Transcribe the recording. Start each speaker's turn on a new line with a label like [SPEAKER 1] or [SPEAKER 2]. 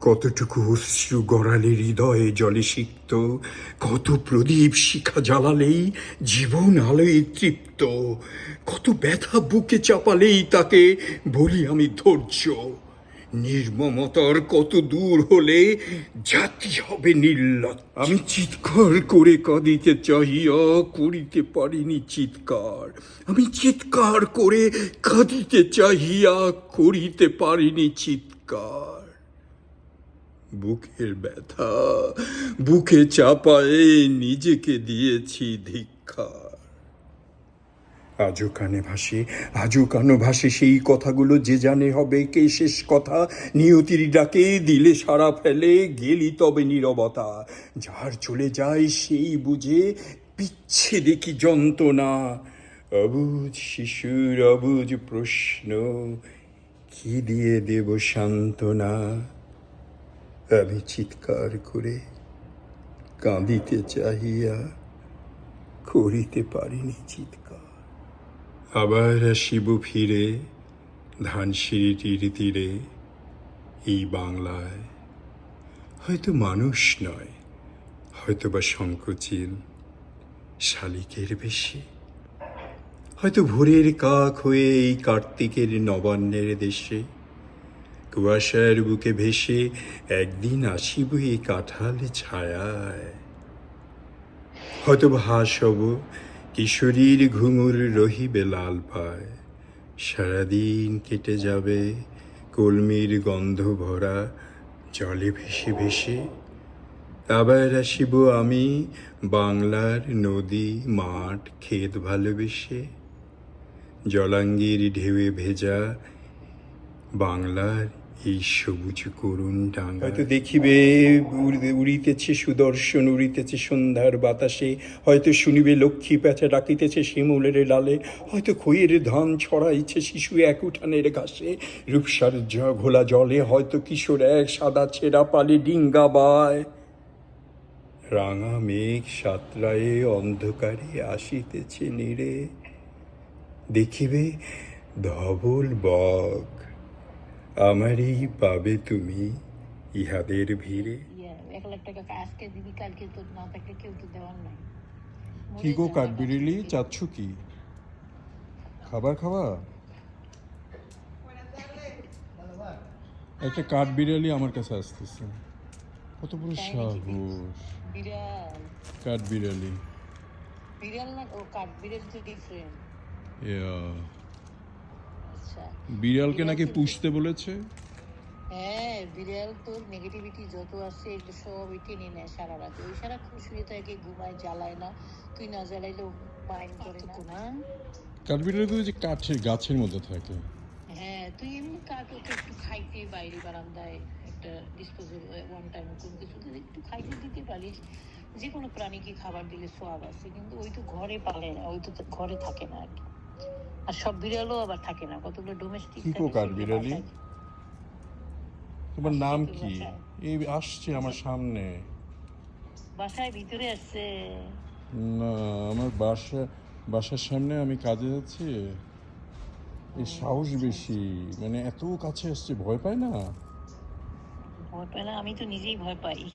[SPEAKER 1] কতটুকু অশ্রু গড়ালে হৃদয়ে জলে সিক্ত, কত প্রদীপ শিখা জ্বালালেই জীবন আলোয় তৃপ্ত, কত ব্যথা বুকে চাপালেই তাকে বলি আমি ধৈর্য। নির্মমতার কত দূর হলে জাতি হবে নির্লজ্জ। আমি চিৎকার করে কাঁদিতে চাহিয়া করিতে পারিনি চিৎকার। আমি চিৎকার করে কাঁদিতে চাহিয়া করিতে পারিনি চিৎকার। বুকের ব্যথা, বুকে চাপায়ে নিজেকে দিয়েছি ধিক্ষার আজও কানে ভাসে, আজও কানো ভাসে সেই কথাগুলো যে জানে হবে কে শেষ কথা। নিয়তির ডাকে দিলে সারা ফেলে, গেলি তবে নীরবতা। যার চলে যায় সেই বুঝে, পিচ্ছে দেখি যন্ত্রণা। অবুজ শিশুর অবুজ প্রশ্ন, কি দিয়ে দেব সান্ত্বনা? আমি চিৎকার করে কাঁদিতে চাহিয়া করিতে পারিনি চিৎকার আবার আসিব ফিরে ধানসিঁড়িটির তীরে এই বাংলায় হয়তো মানুষ নয় হয়তো বা সংকোচিল শালিকের বেশি। হয়তো ভোরের কাক হয়ে এই কার্তিকের নবান্নের দেশে। কুয়াশার বুকে ভেসে একদিন আসিব এই কাঁঠাল ছায়ায়। হয়তো হাস হব কিশোরীর ঘুঙুর রহিবে লাল পায়। সারাদিন কেটে যাবে কলমির গন্ধ ভরা, জলে ভেসে ভেসে। আবার আসিব আমি বাংলার নদী, মাঠ, ক্ষেত ভালোবেসে। জলাঙ্গির ঢেউয়ে ভেজা বাংলার এই সবুজ করুণ ডাঙ্গা হয়তো দেখিবে উড়িতেছে সুদর্শন, উড়িতেছে সন্ধ্যার বাতাসে। হয়তো শুনিবে লক্ষ্মী প্যাঁচা ডাকিতেছে শিমুলের লালে। হয়তো খইয়ের ধান ছড়াইছে শিশু এক উঠানের ঘাসে। রূপসার ঘোলা জলে হয়তো কিশোর এক সাদা ছেঁড়া পালে ডিঙ্গা বায়। রাঙা মেঘ সাতরায়ে অন্ধকারে আসিতেছে নিরে দেখিবে ধবল বক আমারই পাবে তুমি ইহাদের ভিড়ে।
[SPEAKER 2] এক লাখ টাকা আজকে দিবি কালকে তো না থাকলে কেউ তো দেওয়ার নাই।
[SPEAKER 3] কি গো কাঠবিড়িলি? চাচ্ছ কি? খাবার খাওয়া? একটা কাঠবিড়ালি আমার কাছে আসতেছে। কত বড় সাহস।
[SPEAKER 2] বিড়াল।
[SPEAKER 3] কাঠবিড়ালি।
[SPEAKER 2] বিড়াল না ও কাঠ বিড়াল তো ডিফারেন্ট
[SPEAKER 3] ইয়া, বিড়ালকে নাকি পুষতে বলেছে?
[SPEAKER 2] হ্যাঁ বিড়াল তোর নেগেটিভিটি যত আছে এগুলো সব টেনে নেয় সারা রাতে। ওই সারাক্ষণ শুয়ে থাকে ঘুমায় জ্বালায় না। তুই না জ্বালাইলেও মাইন্ড করে না।
[SPEAKER 3] কাঠবিড়ালি তো যে কাঠের গাছের মধ্যে থাকে।
[SPEAKER 2] হ্যাঁ তুই এমনি কাঠ ওকে একটু খাইতে বাইরে বারান্দায় একটা ডিসপোজেবল ওয়ান টাইম কোনো কিছু দিলে একটু খাইতে দিতে পারিস যে কোনো প্রাণীকে খাবার দিলে সোয়াব আছে। কিন্তু ওই তো ঘরে পালে না ওই তো তো ঘরে থাকে না আর কি। আর সব বিড়ালও আবার থাকে না কতগুলো ডোমেস্টিক
[SPEAKER 3] কি গো কাঠবিড়ালি? তোমার নাম কি? এই আসছে আমার সামনে।
[SPEAKER 2] বাসায় ভিতরে আসছে।
[SPEAKER 3] না আমার বাসা বাসার সামনে আমি কাজে যাচ্ছি। এই সাহস বেশি। মানে এত কাছে আসছে ভয় পায় না?
[SPEAKER 2] ভয় পায় না আমি তো নিজেই ভয় পাই।